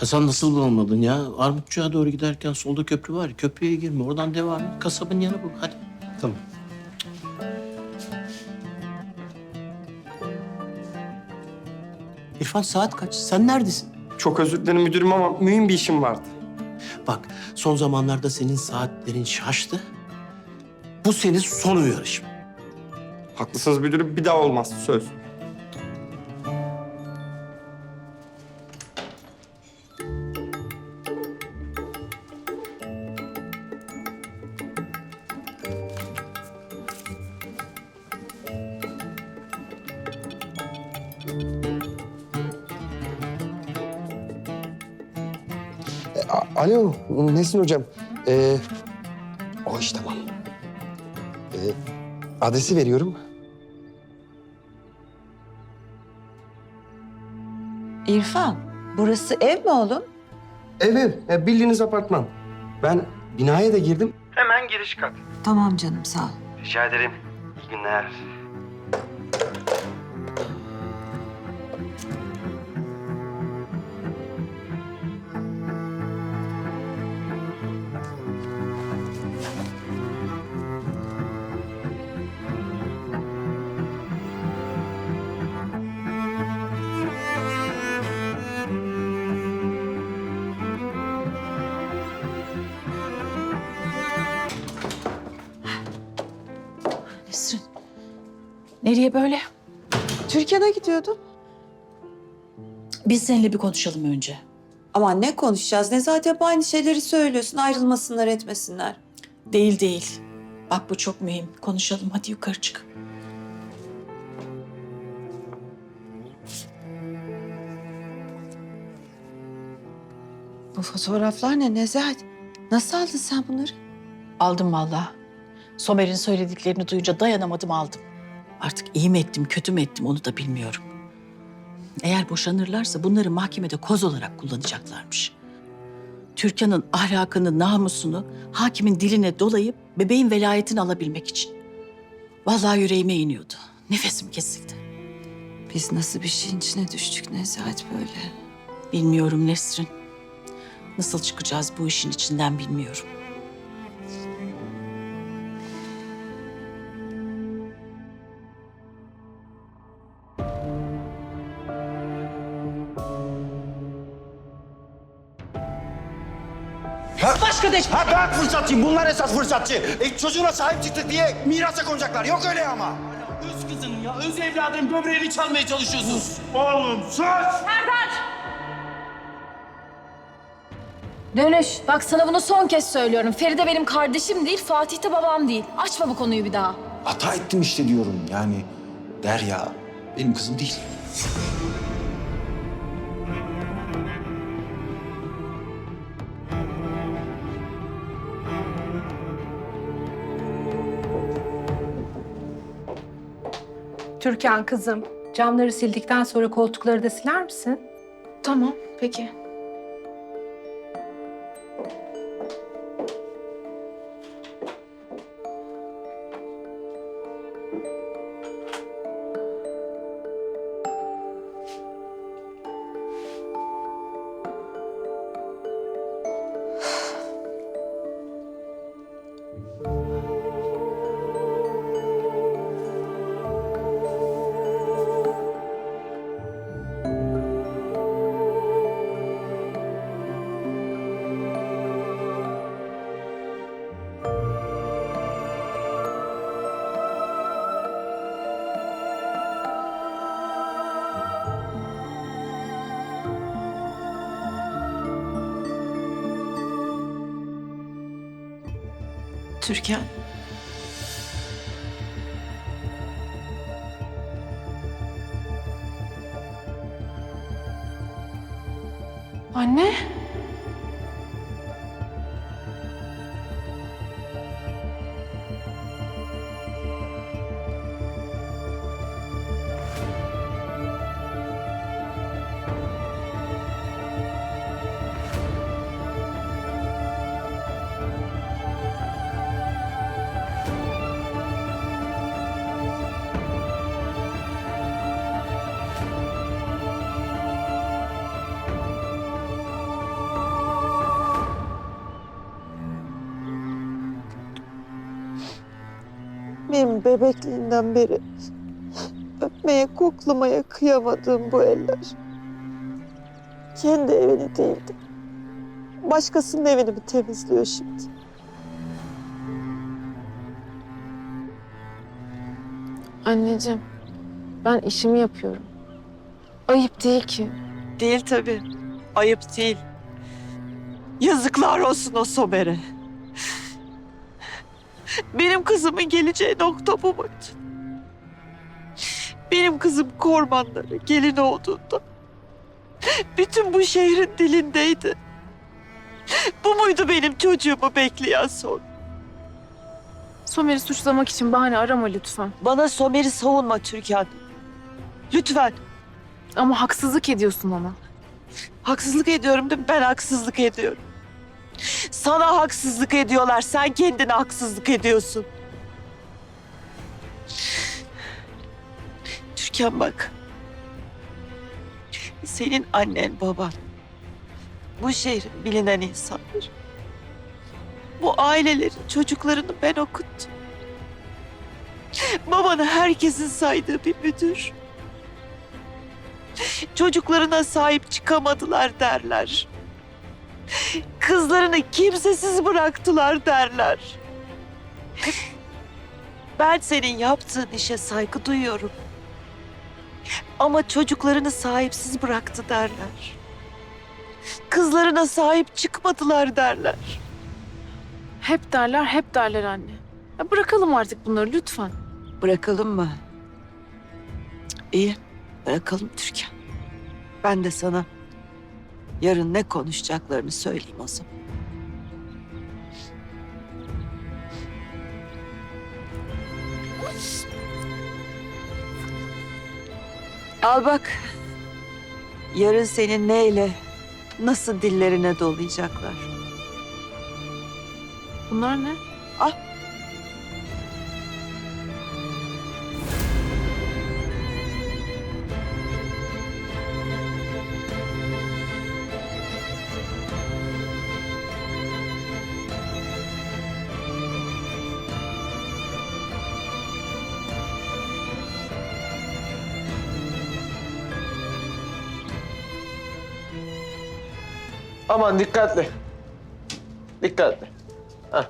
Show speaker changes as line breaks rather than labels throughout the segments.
Ha sen nasıl bulamadın ya? Armutçuğa doğru giderken solda köprü var. ya, Köprüye girme. Oradan devam et. Kasabın yanı bu. Hadi.
Tamam.
İrfan saat kaç? Sen neredesin?
Çok özür dilerim müdürüm ama mühim bir işim vardı.
Bak son zamanlarda senin saatlerin şaştı. Bu senin son uyarışın.
Haklısınız müdürüm bir daha olmaz söz.
A- Alo, Nesin hocam. Ee, o iş tamam. Ee, adresi veriyorum.
İrfan, burası ev mi oğlum?
Ev ev, e, bildiğiniz apartman. Ben binaya da girdim.
Hemen giriş kat.
Tamam canım, sağ ol.
Rica ederim. İyi günler.
Nereye böyle?
Türkiye'de gidiyordum.
Biz seninle bir konuşalım önce.
Ama ne konuşacağız? Ne zaten hep aynı şeyleri söylüyorsun. Ayrılmasınlar, etmesinler.
Değil değil. Bak bu çok mühim. Konuşalım hadi yukarı çık.
Bu fotoğraflar ne Nezahat? Nasıl aldın sen bunları?
Aldım vallahi. Somer'in söylediklerini duyunca dayanamadım aldım. Artık iyi mi ettim kötü mü ettim onu da bilmiyorum. Eğer boşanırlarsa bunları mahkemede koz olarak kullanacaklarmış. Türkan'ın ahlakını, namusunu hakimin diline dolayıp bebeğin velayetini alabilmek için. Vallahi yüreğime iniyordu. Nefesim kesildi.
Biz nasıl bir şeyin içine düştük Nezahat böyle?
Bilmiyorum Nesrin. Nasıl çıkacağız bu işin içinden bilmiyorum. Başka deş...
Ha ben fırsatçıyım. Bunlar esas fırsatçı. E, çocuğuna sahip çıktık diye mirasa konacaklar. Yok öyle ama.
Öz kızının ya, öz evladının böbreğini çalmaya çalışıyorsun.
Oğlum sus.
Dönüş. Bak sana bunu son kez söylüyorum. Feride benim kardeşim değil, Fatih de babam değil. Açma bu konuyu bir daha.
Hata ettim işte diyorum. Yani Derya benim kızım değil.
Türkan kızım, camları sildikten sonra koltukları da siler misin?
Tamam, peki.
Türkan.
Anne.
Bebekliğinden beri öpmeye, koklamaya kıyamadığım bu eller. Kendi evini değildi. Başkasının evini mi temizliyor şimdi?
Anneciğim, ben işimi yapıyorum. Ayıp değil ki.
Değil tabii. Ayıp değil. Yazıklar olsun o Somer'e. Benim kızımın geleceği nokta bu muydu? Benim kızım kormanlara gelin olduğunda bütün bu şehrin dilindeydi. Bu muydu benim çocuğumu bekleyen son?
Somer'i suçlamak için bahane arama lütfen.
Bana Somer'i savunma Türkan. Lütfen.
Ama haksızlık ediyorsun ona.
Haksızlık ediyorum değil mi? Ben haksızlık ediyorum. Sana haksızlık ediyorlar. Sen kendine haksızlık ediyorsun. Türkan bak. Senin annen baban. Bu şehrin bilinen insanları. Bu ailelerin çocuklarını ben okuttum. Babanı herkesin saydığı bir müdür. Çocuklarına sahip çıkamadılar derler. Kızlarını kimsesiz bıraktılar derler. Ben senin yaptığın işe saygı duyuyorum. Ama çocuklarını sahipsiz bıraktı derler. Kızlarına sahip çıkmadılar derler.
Hep derler, hep derler anne. Ya bırakalım artık bunları lütfen.
Bırakalım mı? İyi, bırakalım Türkan. Ben de sana yarın ne konuşacaklarını söyleyeyim o zaman. Al bak. Yarın senin neyle, nasıl dillerine dolayacaklar.
Bunlar ne?
Aman dikkatli. Dikkatli. Heh.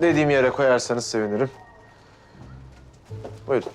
Dediğim yere koyarsanız sevinirim. Buyurun.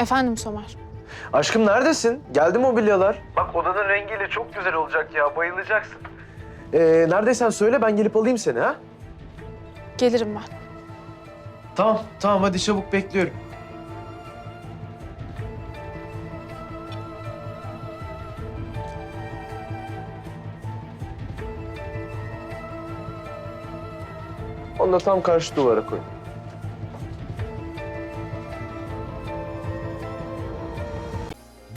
Efendim Somer.
Aşkım neredesin? Geldi mobilyalar. Bak odanın rengiyle çok güzel olacak ya. Bayılacaksın. Ee, neredeysen söyle ben gelip alayım seni ha.
Gelirim ben.
Tamam, tamam hadi çabuk bekliyorum. Onu da tam karşı duvara koy.